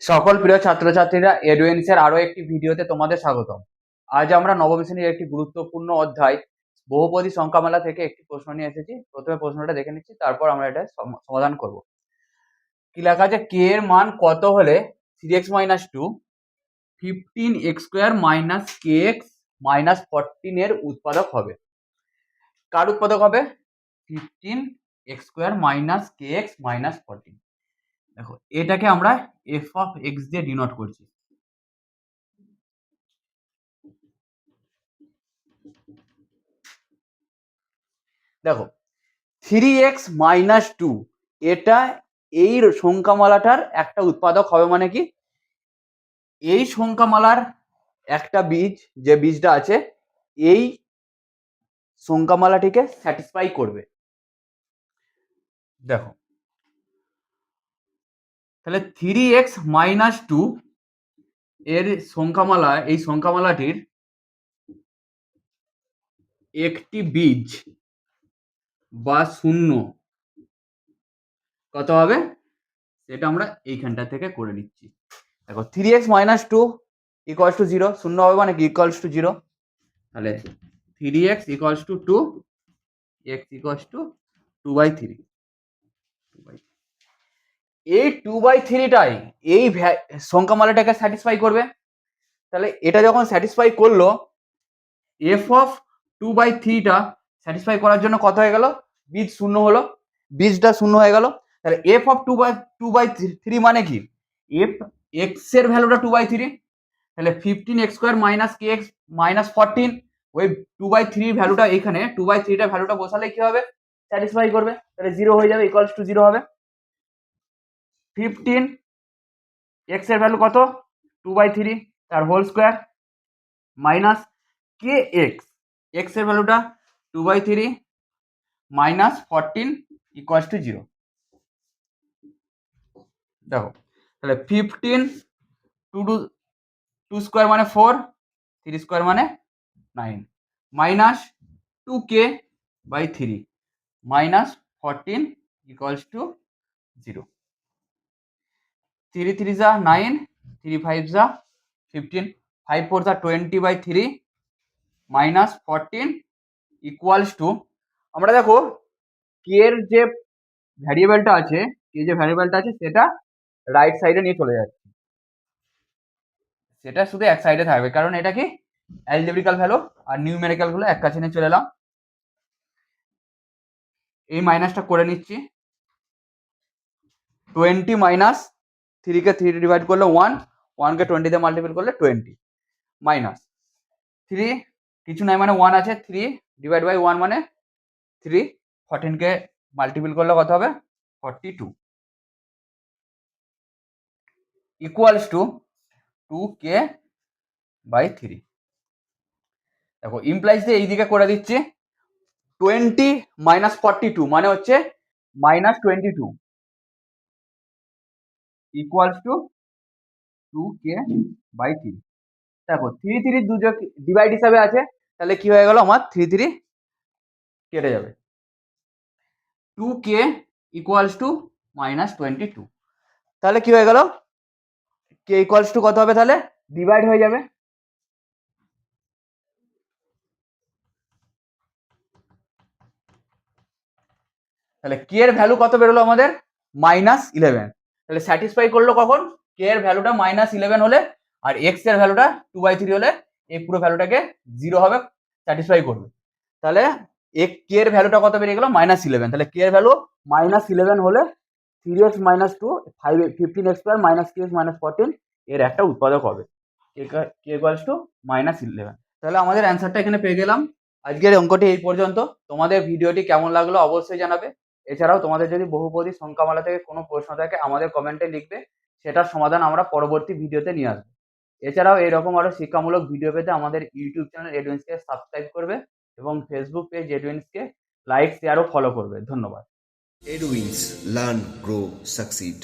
সকল প্রিয় ছাত্রছাত্রীরা এডুয়েন্সের আরও একটি ভিডিওতে তোমাদের স্বাগতম। আজ আমরা নবম শ্রেণির একটি গুরুত্বপূর্ণ অধ্যায়, বহুপদী সংখ্যামালা থেকে একটি প্রশ্ন নিয়ে এসেছি। প্রথমে প্রশ্নটা দেখে নিচ্ছি, তারপর আমরা এটা সম- সমাধান করব। কি লেখা আছে? কে এর মান কত হলে three x minus two fifteen x square minus k x minus fourteen এর উৎপাদক হবে। কার উৎপাদক হবে? Fifteen x square minus k x minus fourteen দেখো, এটাকে আমরা এফ অফ এক্স দিয়ে ডিনোট করছি। দেখো থ্রি এক্স মাইনাস টু এটা এই সংখ্যামালাটার একটা উৎপাদক হবে মানে কি? এই সংখ্যামালার একটা বীজ, যে বীজটা আছে, এই সংখ্যামালাটিকে স্যাটিসফাই করবে। দেখো তাহলে থ্রি এক্স মাইনাস টু এর সংখ্যামালা, এই সংখ্যামালাটির একটি বীজ বা শূন্য কত হবে? সেটা আমরা এইখানটা থেকে করে নিচ্ছি। দেখো three x minus two equals to zero শূন্য হবে মানে কি? ইকুয়ালস টু জিরো তাহলে three x equals to two x equals to two by three এই টু বাই থ্রিটাই এই ভ্যা- সংখ্যামালাটাকে স্যাটিসফাই করবে। তাহলে এটা যখন স্যাটিসফাই করল এফ অফ টু বাই থ্রিটা স্যাটিসফাই করার জন্য কত হয়ে গেল? বীজ শূন্য হলো। বীজটা শূন্য হয়ে গেল। তাহলে f of two by two by three মানে কি? এফ এক্সের ভ্যালুটা টু বাই থ্রি তাহলে fifteen x square minus k x minus fourteen ওই টু বাই থ্রির ভ্যালুটা এখানে টু বাই থ্রিটা ভ্যালুটা বসালে কি হবে? স্যাটিসফাই করবে। তাহলে জিরো হয়ে যাবে ইকুয়ালস টু জিরো হবে। ফিফটিন এক্সের ভ্যালু কত? টু বাই থ্রি তার whole square minus k x এক্সের ভ্যালুটা two by three minus fourteen equals to zero দেখো, তাহলে fifteen two two two square মানে ফোর থ্রি স্কোয়ার মানে nine minus two k by three minus fourteen equals to zero three three যা nine three five যা fifteen five four যা twenty by three minus fourteen equals to আমরা দেখো কে এর যে ভ্যারিয়েবলটা আছে কে যে ভ্যারিয়েবলটা আছে, সেটা রাইট সাইডে নিয়ে চলে যাচ্ছে। সেটা শুধু এক সাইডে থাকবে, কারণ এটা কি? অ্যালজেব্রিক্যাল ভ্যালু আর নিউমেরিক্যালগুলো এক কাছে নিয়ে চলে এলাম। এই মাইনাসটা করে নিচ্ছি। টোয়েন্টি মাইনাস থ্রিকে থ্রি ডিভাইড করলে ওয়ান ওয়ানকে টোয়েন্টিতে মাল্টিপল করলে টোয়েন্টি মাইনাস থ্রি কিছু নাই মানে ওয়ান আছে থ্রি ডিভাইড বাই ওয়ান মানে থ্রি ফর্টিনকে মাল্টিপল করলে কত হবে? Forty two equals to two k by three দেখো ইমপ্লাইজ দিয়ে এইদিকে করে দিচ্ছি টোয়েন্টি মাইনাস ফর্টি টু মানে হচ্ছে minus twenty two equals to two k by three দেখো থ্রি থ্রি দুটো ডিভাইড হিসাবে আছে, তাহলে কি হয়ে গেল? আমার থ্রি থ্রি কেটে যাবে। Two k equals to minus twenty two তাহলে কি হয়ে গেল? কে ইকুয়ালস টু কত হবে তাহলে? ডিভাইড হয়ে যাবে। তাহলে কে এর ভ্যালু কত বেরোলো আমাদের? মাইনাস ইলেভেন তাহলে স্যাটিসফাই করল কখন? কে এর ভ্যালুটা মাইনাস ইলেভেন হলে আর এক্সের ভ্যালুটা টু বাই থ্রি হলে এই পুরো ভ্যালুটাকে জিরো হবে স্যাটিসফাই করবে। তাহলে এক কে এর ভ্যালুটা কত বেরিয়ে গেল? মাইনাস ইলেভেন তাহলে কে এর ভ্যালু মাইনাস ইলেভেন হলে three x minus two five fifteen x square minus k x minus fourteen এর একটা উৎপাদক হবে। K equals to minus eleven তাহলে আমাদের অ্যান্সারটা এখানে পেয়ে গেলাম। আজকের অঙ্কটি এই পর্যন্ত। তোমাদের ভিডিওটি কেমন লাগল অবশ্যই জানাবে। এছাড়াও তোমাদের যদি বহুপদী সংখ্যামালা থেকে কোনো প্রশ্ন থাকে, আমাদের কমেন্টে লিখবে, সেটার সমাধান আমরা পরবর্তী ভিডিওতে নিয়ে আসব। এছাড়াও এরকম আরও শিক্ষামূলক ভিডিও পেতে আমাদের ইউটিউব চ্যানেল এডুইন্সকে সাবস্ক্রাইব করবে এবং ফেসবুক পেজ এডুইন্সকে লাইক শেয়ার ও ফলো করবে। ধন্যবাদ। Eduins learn grow Succeed.